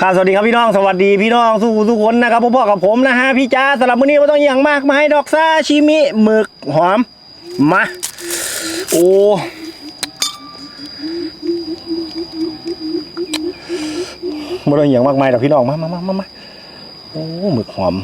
ค่ะสวัสดีครับพี่น้องสวัสดีพี่น้องทุกทุกคนนะครับพ่อๆกับผมนะฮะพี่จ้าสำหรับมื้อนี้ไม่ต้องอย่างมากมายดอกซาชิมิหมึกหอมมาโอ้ไม่ต้องอย่างมากมายดอกพี่น้องมามามามามาโอ้หมึกหอม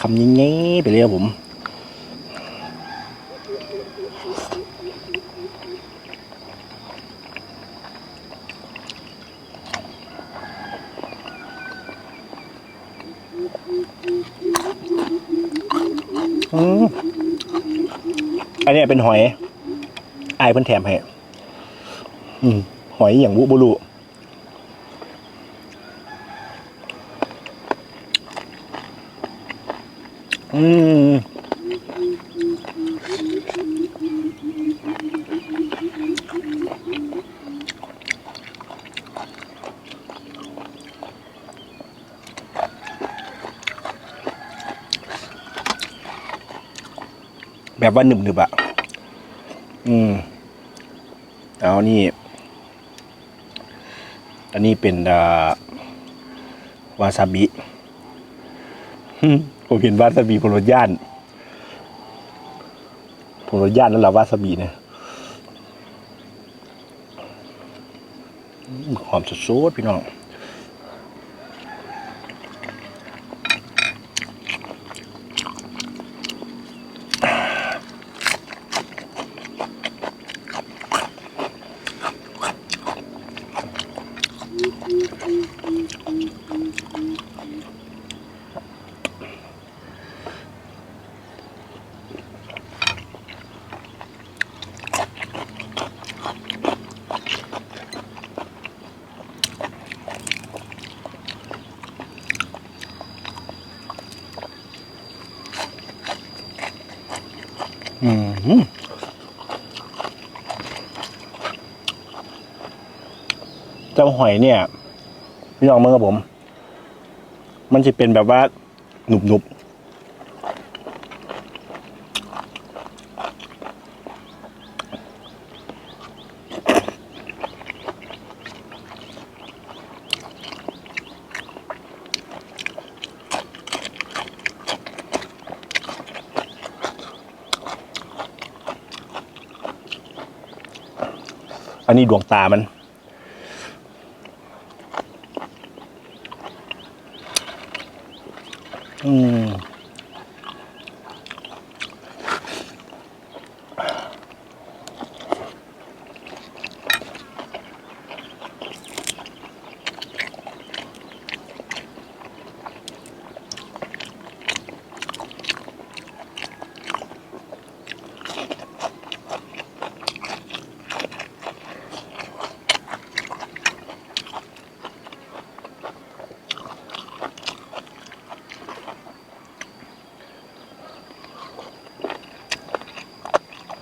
คำยิ่งๆไปเลยครับผม อืมอันเนี้ยเป็นหอยอายเพิ่นแถมให้อืมหอยอย่างบุบุรุอืม แบบว่าหนึบหนึบอะอืมเอานี่ อันนี้เป็นอ่าวาซาบิหึผมเห็นวาซาบิผมรสย่านผมรสย่านนั่นแหละวาซาบิเนี่ยอืมหอมสดๆพี่น้อง อืมเจ้าหอยเนี่ยพี่น้องเมื่อกับผม มันจะเป็นแบบว่าหนุบห อันนี้ดวงตามัน อืม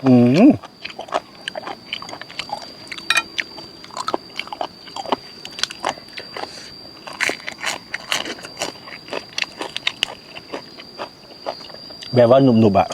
อืม แบบว่าหนุบๆอะ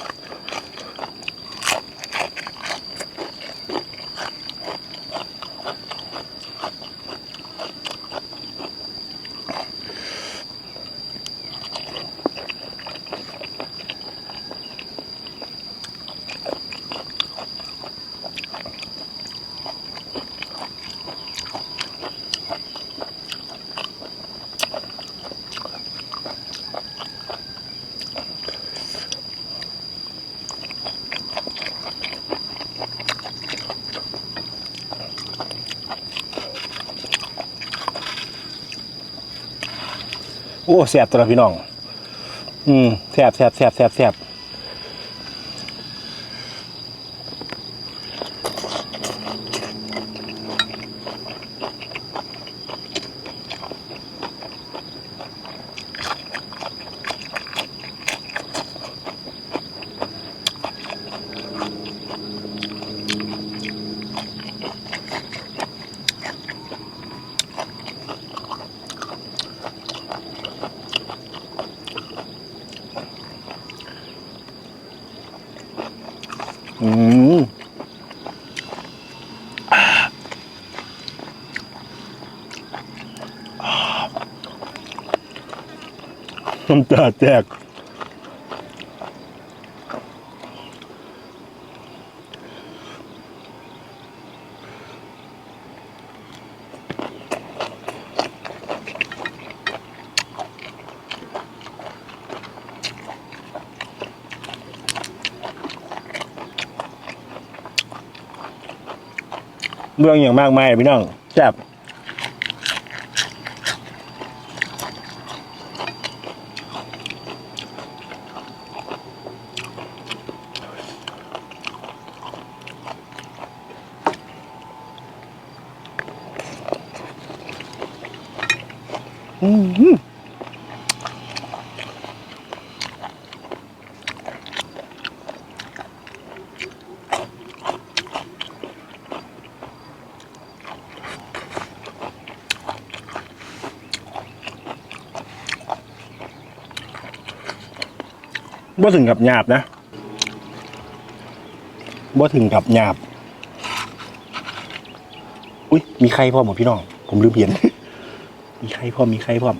โอ้แสบตัวละพี่น้อง อืมแสบแสบแสบแสบแสบ Hum. Ah. Ah. Não tá, Teco. เมืองอย่างมากมายพี่น้องแซ่บ อืม บ่ถึงกับหยาบนะบ่ถึงกับหยาบ อุ้ยมีใครพ่อหมดพี่น้อง ผมลืมเห็น มีใครพ่อมมีใครพ่อม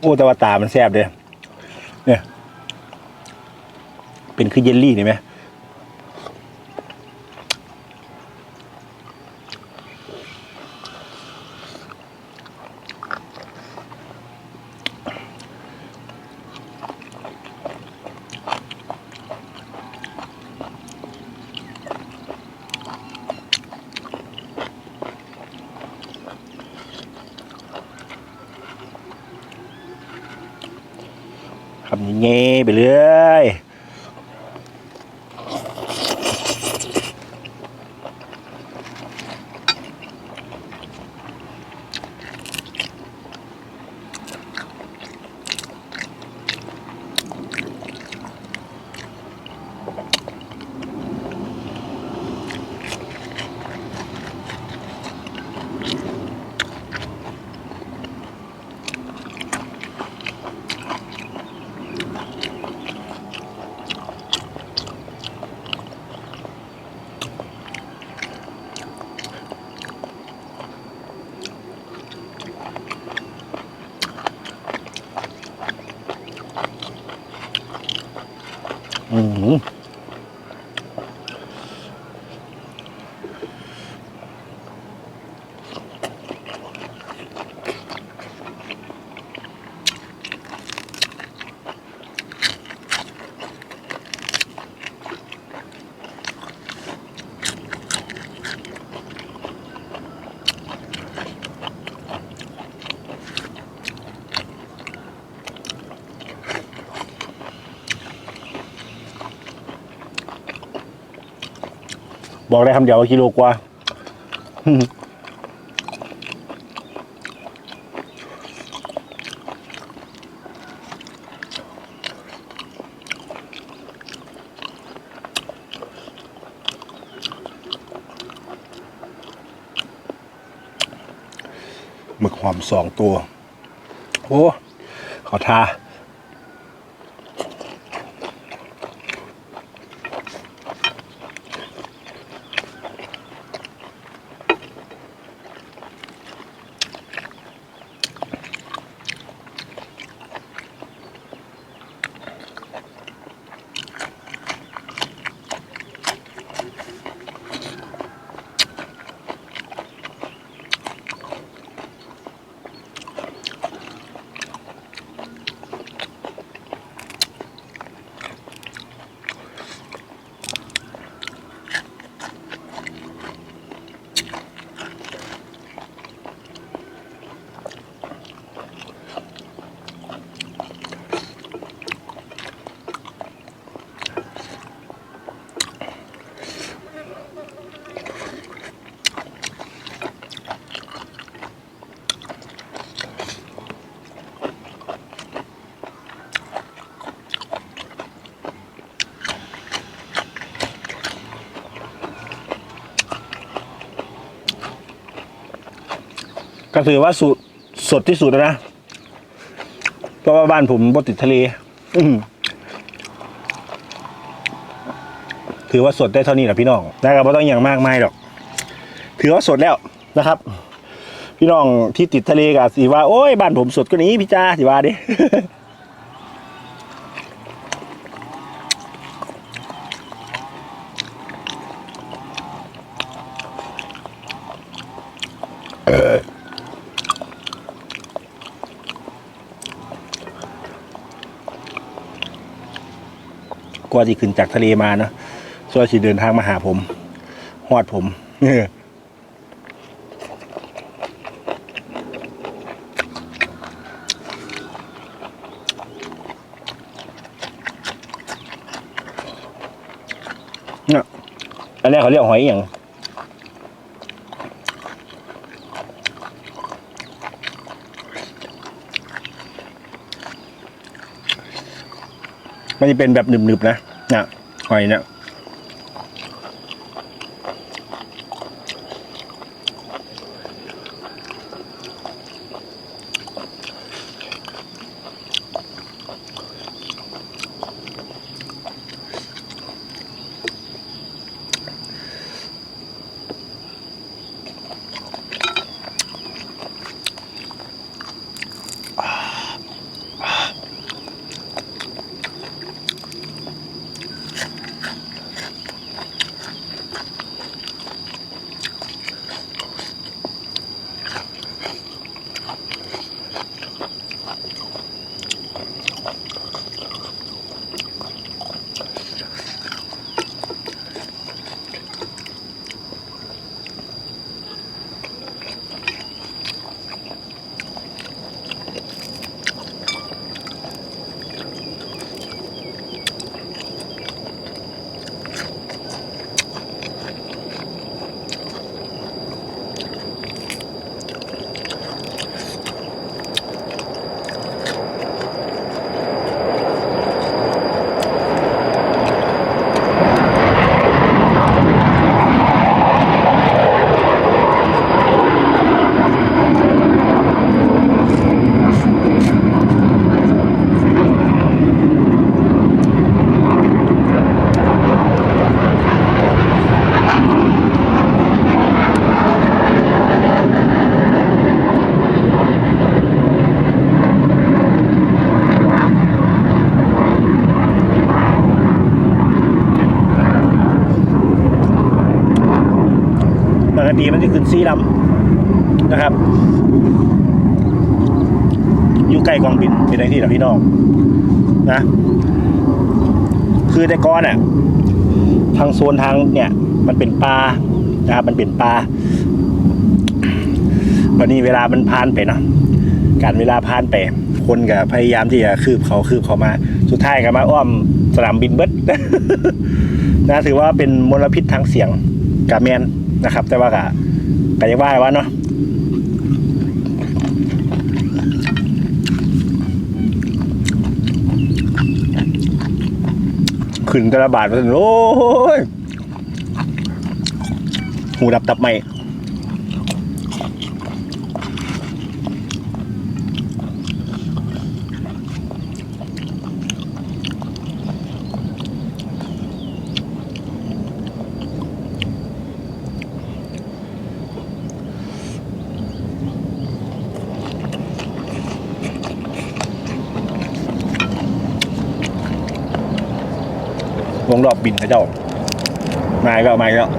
โอ้แต่ว่าตามันแซ่บเด้เนี่ย เป็นคือเยลลี่นี่ไหม อื บอกได้คำเดียวว่ากิโลกว่า หมึกหอมสองตัว โอ้ ขอทา ก็ถือว่าสุดสดที่สุดแล้วนะ เพราะว่าบ้านผมบ่ติดทะเล อืมถือว่าสดได้เท่านี้แหละพี่น้องนะครับไม่ต้องอย่างมากมายหรอก ถือว่าสดแล้วนะครับ พี่น้องที่ติดทะเลกับสีว่า โอ้ยบ้านผมสดก็นี้พี่จ้าสีว่าดิ ว่าที่ขึ้นจากทะเลมาเนอะส่วนที่เดินทางมาหาผมหอดผมเนี่ยอันนี้เขาเรียกหอยอย่างมันจะเป็นแบบหนึบๆนะ เนี่ยหอยเนี่ย สีดำนะครับ อยู่ใกล้กองบินเป็นอะไรที่นะพี่น้องนะ คือแต่ก้อนอะทางโซนทางเนี่ย มันเป็นปลานะครับมันเป็นปลาวันนี้เวลามันผ่านไปเนาะการเวลาผ่านไปคนก็พยายามที่จะคืบเขาคืบเขามา สุดท้ายก็มาอ้อมสนามบินเบิดนะถือว่าเป็นมลพิษทางเสียงกาแมนนะครับ แต่ว่ากะ กะยังว่าว่าเนาะขึ้นแตละบาทมาโอ้ยหูดับตับใหม่ วงรอบบินนะเจ้ามาอีก็มาอีกแล้ว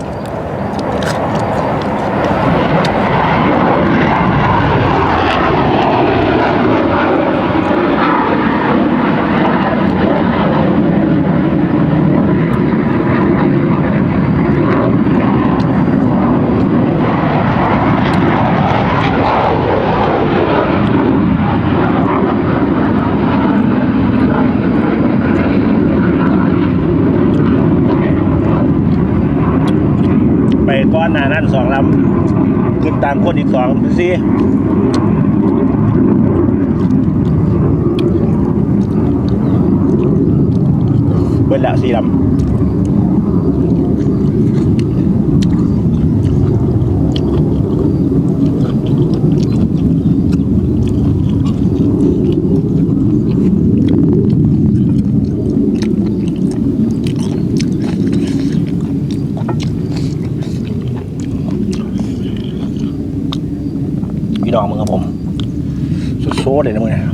ก้อนหนานั่นสองลำขึ้นตามคนอีกสองสิเบิ้ละสี่ลำ พี่น้องมึงครับผมสุดโซ่เลยนะมึงนะ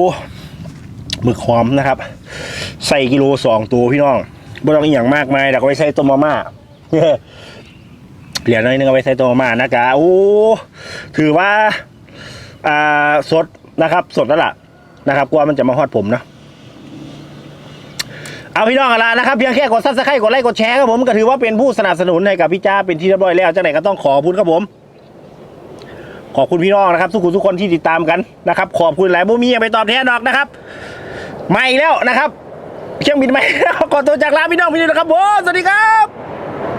อ้หมึกหอมนะครับ ใส่กิโลสองตัวพี่น้องบ่ต้องอหย่างมากมายแต่ก็ไว้ใส่ต้มมาม่าเหลือน้อยนึงเอาไปใส่ต้มมาม่านะกะโอ้ถือว่า อ่าสดนะครับ สดแล้วล่ะนะครับกว่ามันจะมาฮอดผมนะเอาพี่น้องกันละนะครับเพียงแค่กดซับสไครต์กดไลค์กดแชร์ครับผมก็ถือว่าเป็นผู้สนับสนุนให้กับพี่จ้าเป็นที่เรียบร้อยแล้วจากไหนก็ต้องขอขอบคุณครับผม ขอบคุณพี่น้องนะครับ ทุกคนทุกคนที่ติดตามกันนะครับ ขอบคุณหลายบุมีอย่าไปตอบแทนดอกนะครับมาอีกแล้วนะครับ เครื่องบินใหม่ขอตัวจากลาพี่น้องพี่น้องนะครับผมสวัสดีครับ